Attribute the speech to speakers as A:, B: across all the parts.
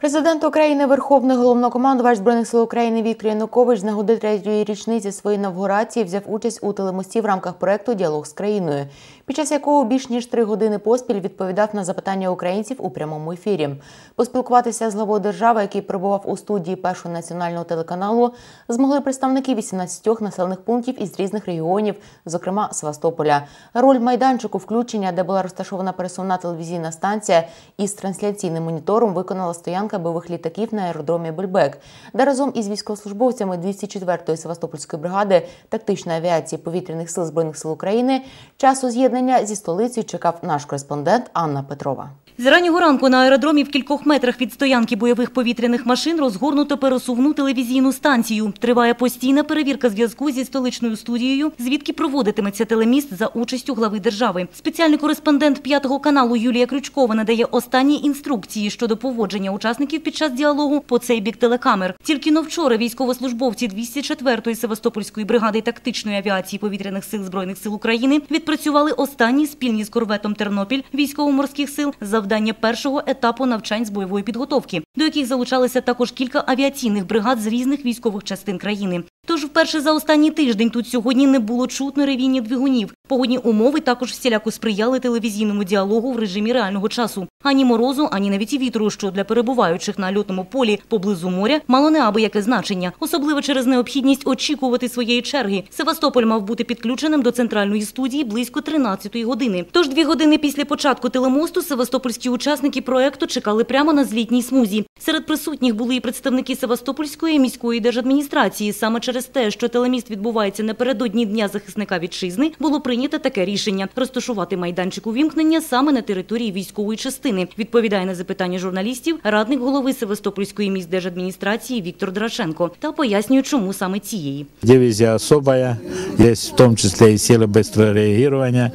A: Президент України, Верховний головнокомандувач збройних сил України Віктор Янукович з нагоди третьої річниці своєї інавгурації взяв участь у телемості в рамках проекту Діалог з країною, під час якого більш ніж три години поспіль відповідав на запитання українців у прямому ефірі. Поспілкуватися з главою держави, який перебував у студії першого національного телеканалу, змогли представники 18 населених пунктів із різних регіонів, зокрема Севастополя. Роль майданчику включення, де була розташована пересувна телевізійна станція із трансляційним монітором, виконала стоянка бойових літаків на аеродромі Бельбек, де разом із військовослужбовцями 204-ї Севастопольської бригади тактичної авіації повітряних сил збройних сил України часу з'єднання зі столицею чекав наш кореспондент Анна Петрова.
B: З раннього ранку на аеродромі в кількох метрах від стоянки бойових повітряних машин розгорнуто пересувну телевізійну станцію. Триває постійна перевірка зв'язку зі столичною студією, звідки проводитиметься телеміст за участю глави держави. Спеціальний кореспондент п'ятого каналу Юлія Крючкова надає останні інструкції щодо поводження учасників під час діалогу по цей бік телекамер. Тільки но вчора військовослужбовці 204-ї Севастопольської бригади тактичної авіації повітряних сил збройних сил України відпрацювали останні спільні з корветом Тернопіль військово-морських сил завдання першого етапу навчань з бойової підготовки, до яких залучалися також кілька авіаційних бригад з різних військових частин країни. Тож вперше за останній тиждень тут сьогодні не було чутно ревіння двигунів. Погодні умови також всіляко сприяли телевізійному діалогу в режимі реального часу. Ані морозу, ані навіть вітру, що для перебуваючих на льотному полі поблизу моря мало не аби яке значення, особливо через необхідність очікувати своєї черги. Севастополь мав бути підключеним до центральної студії близько 13-ї години. Тож дві години після початку телемосту Севастопольські учасники проекту чекали прямо на злітній смузі. Серед присутніх були і представники Севастопольської міської держадміністрації. Саме через те, що телеміст відбувається напередодні дня захисника вітчизни, було прийнято таке рішення розташувати майданчик увімкнення саме на території військової частини. Відповідає на запитання журналістів радник голови Севастопольської міськдержадміністрації Віктор Драшенко та пояснює, чому саме цієї.
C: Дивизия особая, есть в том числе и силы быстрого реагирования,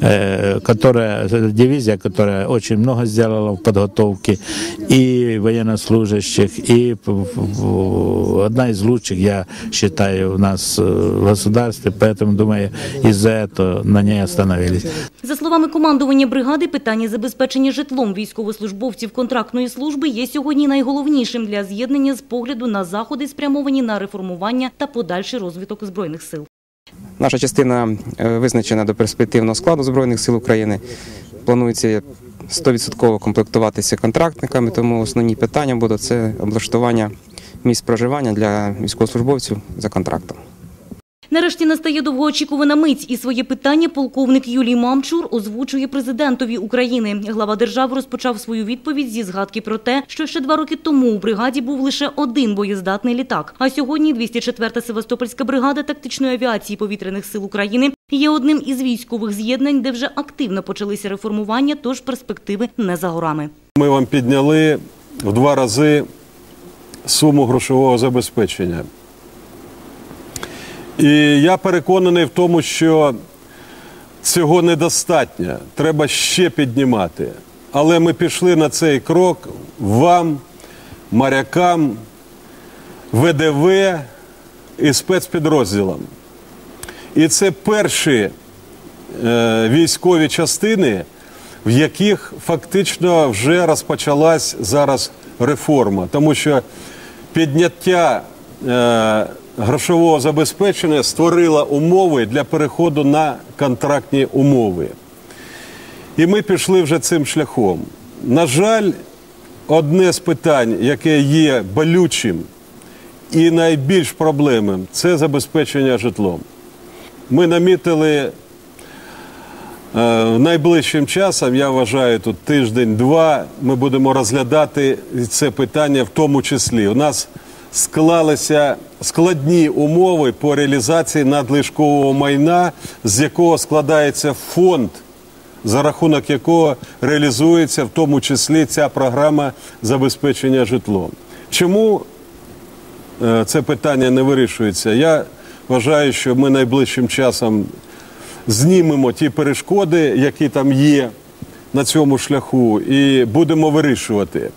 C: э, которая, дивизия, которая очень много сделала в подготовке и военнослужащих, и п- в- одна из лучших, я считаю, у нас э, в государстве, поэтому, думаю, из-за этого на ней остановились.
B: За словами командування бригади, питання забезпечення житлом військовослужбовців контрактної служби є сьогодні найголовнішим для з'єднання з погляду на заходи, спрямовані на реформування та подальший розвиток збройних сил.
D: Наша частина е, визначена до перспективного складу Збройних сил України. Планується 100% комплектуватися контрактниками, тому основні питання будуть це облаштування місць проживання для військовослужбовців за контрактом.
B: Нарешті настає довгоочікувана мить, і своє питання полковник Юлій Мамчур озвучує президентові України. Глава держави розпочав свою відповідь зі згадки про те, що ще два роки тому у бригаді був лише один боєздатний літак. А сьогодні 204-та Севастопольська бригада тактичної авіації повітряних сил України є одним із військових з'єднань, де вже активно почалися реформування, тож перспективи не за горами.
E: Ми вам підняли в два рази суму грошового забезпечення. І я переконаний в тому, що цього недостатньо. Треба ще піднімати. Але ми пішли на цей крок вам, морякам, ВДВ і спецпідрозділам. І це перші е, військові частини, в яких фактично вже розпочалась зараз реформа, тому що підняття е, грошового забезпечення створило умови для переходу на контрактні умови. І ми пішли вже цим шляхом. На жаль, одне з питань, яке є болючим і найбільш проблемним, це забезпечення житлом. Ми намітили Е, Найближчим часом, я вважаю, тут тиждень-два, ми будемо розглядати це питання в тому числі. У нас склалися складні умови по реалізації надлишкового майна, з якого складається фонд, за рахунок якого реалізується в тому числі ця програма забезпечення житлом. Чому е, це питання не вирішується? Я вважаю, що ми найближчим часом знімемо ті перешкоди, які там є на цьому шляху, і будемо вирішувати.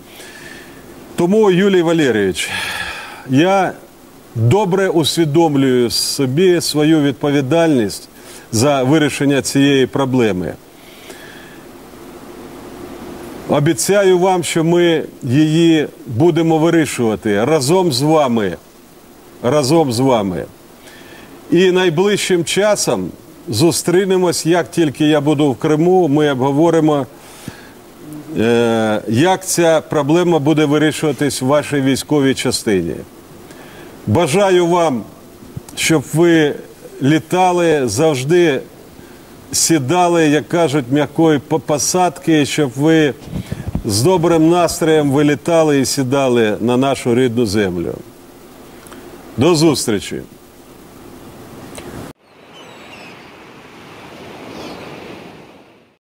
E: Тому, Юлій Валерійович, я добре усвідомлюю собі свою відповідальність за вирішення цієї проблеми. Обіцяю вам, що ми її будемо вирішувати разом з вами. Разом з вами. І найближчим часом зустрінемось, як тільки я буду в Криму, ми обговоримо, е, як ця проблема буде вирішуватись в вашій військовій частині. Бажаю вам, щоб ви літали завжди сідали, як кажуть, м'якої посадки, щоб ви з добрим настроєм вилітали і сідали на нашу рідну землю. До зустрічі!